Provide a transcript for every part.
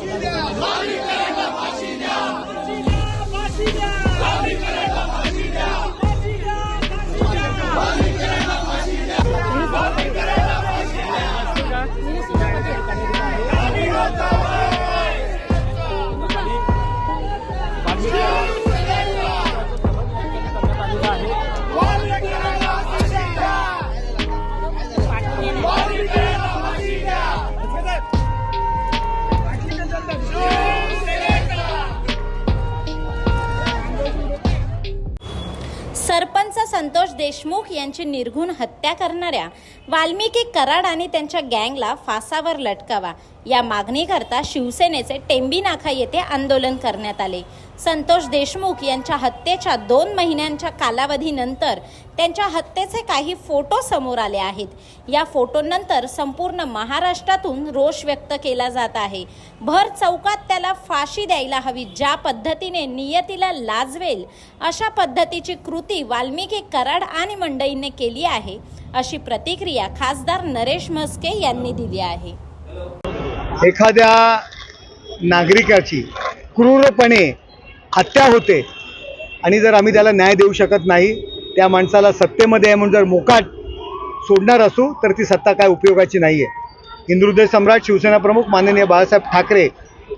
decirle sarpanch Santosh Deshmukh यांची निर्घुण हत्या करणाऱ्या वाल्मिकी कराड आणि त्यांच्या गँगला फासावर लटकावा. या मागणीकरता शिवसेनेचे टेंबीनाखा येथे आंदोलन करण्यात आले. संतोष देशमुख यांच्या हत्येच्या दोन महिन्यांच्या कालावधीनंतर त्यांच्या हत्येचे काही फोटो समोर आले आहेत. या फोटोनंतर संपूर्ण महाराष्ट्रातून रोष व्यक्त केला जात आहे. भर चौकात त्याला फाशी द्यायला हवी ज्या पद्धतीने नियतीला लाजवेल अशा पद्धतीची कृती वाल्मिकी कराड आणि मंडईने केली आहे अशी प्रतिक्रिया खासदार नरेश म्हस्के यांनी दिली आहे. एखाद्या नागरिकाची क्रूरपणे हत्या होते आणि जर आम्ही त्याला न्याय देऊ शकत नाही त्या माणसाला सत्तेमध्ये आहे म्हणून जर मोकाट सोडणार असू तर ती सत्ता काय उपयोगाची नाही आहे हिंदुहृदय सम्राट शिवसेना प्रमुख माननीय बाळासाहेब ठाकरे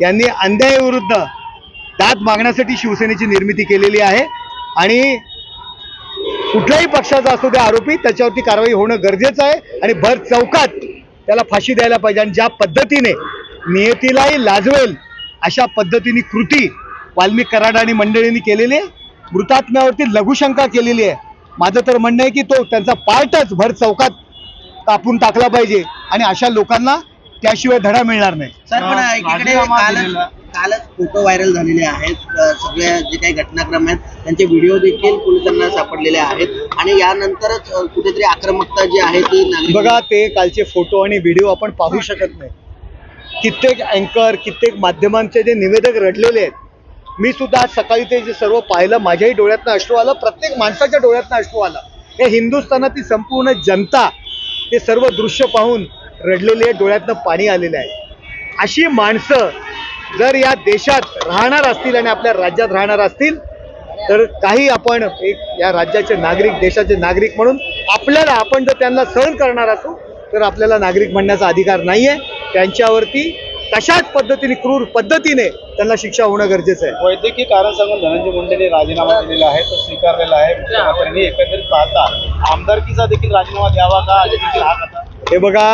यांनी अन्यायाविरुद्ध दाद मागण्यासाठी शिवसेनेची निर्मिती केलेली आहे आणि कुठल्याही पक्षाचा असू त्या आरोपी त्याच्यावरती कारवाई होणं गरजेचं आहे आणि भर चौकात त्याला फाशी द्यायला पाहिजे. आणि ज्या पद्धतीने नियतीलाही लाजवेल अशा पद्धतीने कृती वाल्मिक कराड आणि मंडळींनी केलेली आहे. मृतात्म्यावरती लघुशंका केलेली आहे. माझं तर म्हणणं आहे की तो त्यांचा पार्टच भर चौकात कापून टाकला पाहिजे. आणि अशा लोकांना त्याशिवाय धडा मिळणार नाही. सर पण एकीकडे कालच कालच फोटो व्हायरल झालेले आहेत. सगळ्या जे काही घटनाक्रम आहेत त्यांचे व्हिडिओ देखील पोलिसांना सापडलेले आहेत. आणि यानंतरच कुठेतरी आक्रमकता जी आहे ती बघा ते कालचे फोटो आणि व्हिडिओ आपण पाहू शकत नाही. कित्येक अँकर कित्येक माध्यमांचे जे निवेदक रडलेले आहेत मी सुद्धा आज सकाळी ते जे सर्व पाहिलं माझ्याही डोळ्यातनं अश्रू आलं प्रत्येक माणसाच्या डोळ्यातनं अश्रू आलं. हे हिंदुस्थानातील संपूर्ण जनता ते सर्व दृश्य पाहून रडलेले आहे, डोळ्यातनं पाणी आलेलं आहे. अशी माणसं जर या देशात राहणार असतील आणि आपल्या राज्यात राहणार असतील तर काही आपण एक या राज्याचे नागरिक देशाचे नागरिक म्हणून आपल्याला आपण जर त्यांना सहन करणार असू तर आपल्याला नागरिक म्हणण्याचा अधिकार नाही आहे त्यांच्यावरती तशाच पद्धतीने क्रूर पद्धतीने त्यांना शिक्षा होणं गरजेचं आहे. वैद्यकीय कारण सांगून धनंजय मुंडेने राजीनामा दिलेला आहे तो स्वीकारलेला आहे. मुख्यमंत्र्यांनी एकंदरीत पाहता आमदारकीचा देखील राजीनामा द्यावा का? हे बघा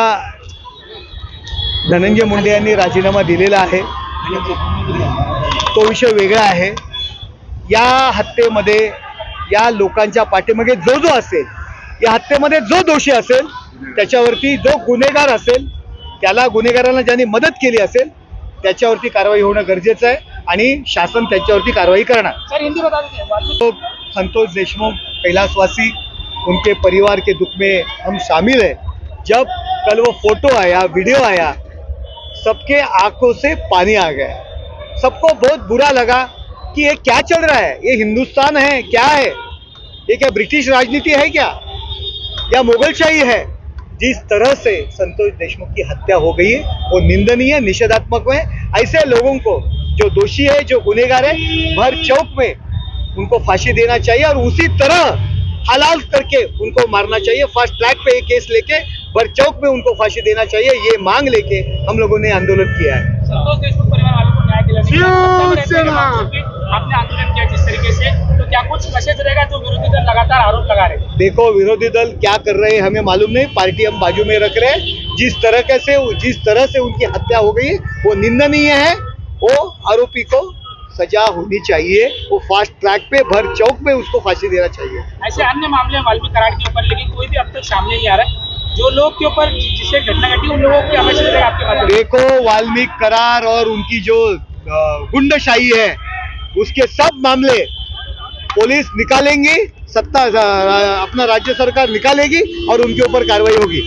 धनंजय मुंडे यांनी राजीनामा दिलेला आहे. तो विषय वेगळा आहे. या हत्येमध्ये या लोकांच्या पाठीमागे जो जो असेल या हत्येमध्ये जो दोषी असेल त्याच्यावरती जो गुन्हेगार असेल त्याला गुन्हेगारांना ज्यांनी मदत केली असेल त्याच्यावरती कारवाई होणं गरजेचं आहे आणि शासन त्याच्यावरती कारवाई करणार. तो संतोष देशमुख कैलाशवासी उनके परिवार के दुख में हम शामिल हैं। जब कल वो फोटो आया वीडियो आया सबके आँखों से पानी आ गया। सबको बहुत बुरा लगा कि ये क्या चल रहा है? ये हिंदुस्तान है, क्या है? ये क्या ब्रिटिश राजनीति है क्या? या मुगलशाही है? जिस तरह से संतोष देशमुख की हत्या हो गई है, वो निंदनीय, निषेधात्मक है ऐसे लोगों को, जो दोषी है, जो गुनेगार है, भर चौक में उनको फांसी देना चाहिए और उसी तरह हलाल करके उनको मारना चाहिए। फास्ट ट्रैक पे ये केस लेके भर चौक में उनको फांसी देना चाहिए ये मांग लेके हम लोगों ने आंदोलन किया है। संतोष देशमुख परिवार वालों को न्याय दिलाने आपने आंदोलन किया जिस तरीके से तो क्या कुछ मैसेज रहेगा जो विरोधी दल लगातार आरोप लगा रहे देखो विरोधी दल क्या कर रहे हैं हमें मालूम नहीं पार्टी हम बाजू में रख रहे हैं। जिस तरह से जिस तरह से उनकी हत्या हो गई वो निंदनीय है। वो आरोपी को सजा होनी चाहिए। वो फास्ट ट्रैक पे भर चौक में उसको फांसी देना चाहिए। ऐसे अन्य मामले वाल्मीकि कराड़ के ऊपर लेकिन कोई भी अब तक सामने नहीं आ रहा है। जो लोग के ऊपर जिससे घटना घटी, उन लोगों की आवश्यकता आपके पास देखो, वाल्मीकि करार और उनकी जो गुंडशाही है, उसके सब मामले पुलिस निकालेंगी, सत्ता अपना राज्य सरकार निकालेगी और उनके ऊपर कार्रवाई होगी।